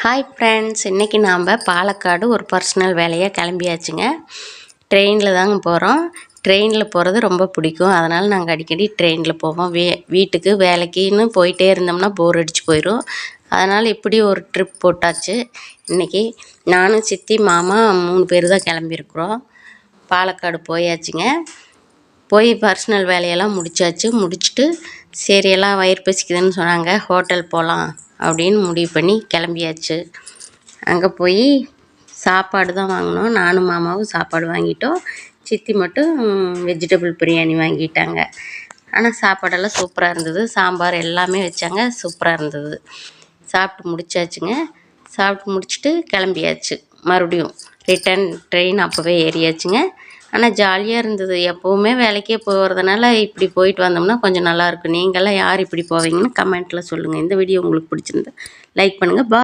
Hi friends இன்றைக்கி நாம் பாலக்காடு ஒரு பர்சனல் வேலையாக கிளம்பியாச்சுங்க. ட்ரெயினில் தாங்க போகிறோம் ட்ரெயினில் போகிறது ரொம்ப பிடிக்கும். அதனால் நாங்கள் அடிக்கடி ட்ரெயினில் போவோம். வே வீட்டுக்கு வேலைக்குன்னு போயிட்டே இருந்தோம்னா போர் அடிச்சு போயிடும் அதனால் இப்படி ஒரு ட்ரிப் போட்டாச்சு. இன்றைக்கி நானும் சித்தி மாமா மூணு பேர் தான் கிளம்பியிருக்குறோம். பாலக்காடு போயாச்சுங்க. போய் பர்சனல் வேலையெல்லாம் முடிச்சாச்சு. முடிச்சுட்டு சரி எல்லாம் வயிறு பசிக்குதுன்னு சொன்னாங்க. ஹோட்டல் போகலாம் அப்படின்னு முடிவு பண்ணி கிளம்பியாச்சு. அங்கே போய் சாப்பாடு தான் வாங்கினோம். நானும் மாமாவும் சாப்பாடு வாங்கிட்டோம். சித்தி மட்டும் வெஜிடபிள் பிரியாணி வாங்கிட்டாங்க. ஆனால் சாப்பாடெல்லாம் சூப்பராக இருந்தது. சாம்பார் எல்லாமே வச்சாங்க. சூப்பராக இருந்தது. சாப்பிட்டு முடிச்சாச்சுங்க. சாப்பிட்டு முடிச்சுட்டு கிளம்பியாச்சு. மறுபடியும் ரிட்டன் ட்ரெயின் அப்போவே ஏறியாச்சுங்க. ஆனால் ஜாலியாக இருந்தது. எப்போவுமே வேலைக்கே போகிறதுனால இப்படி போயிட்டு வந்தோம்னா கொஞ்சம் நல்லாயிருக்கும் நீங்கள்லாம் யார் இப்படி போவீங்கன்னு கமெண்ட்டில் சொல்லுங்கள் இந்த வீடியோ உங்களுக்கு பிடிச்சிருந்தா லைக் பண்ணுங்கள் பா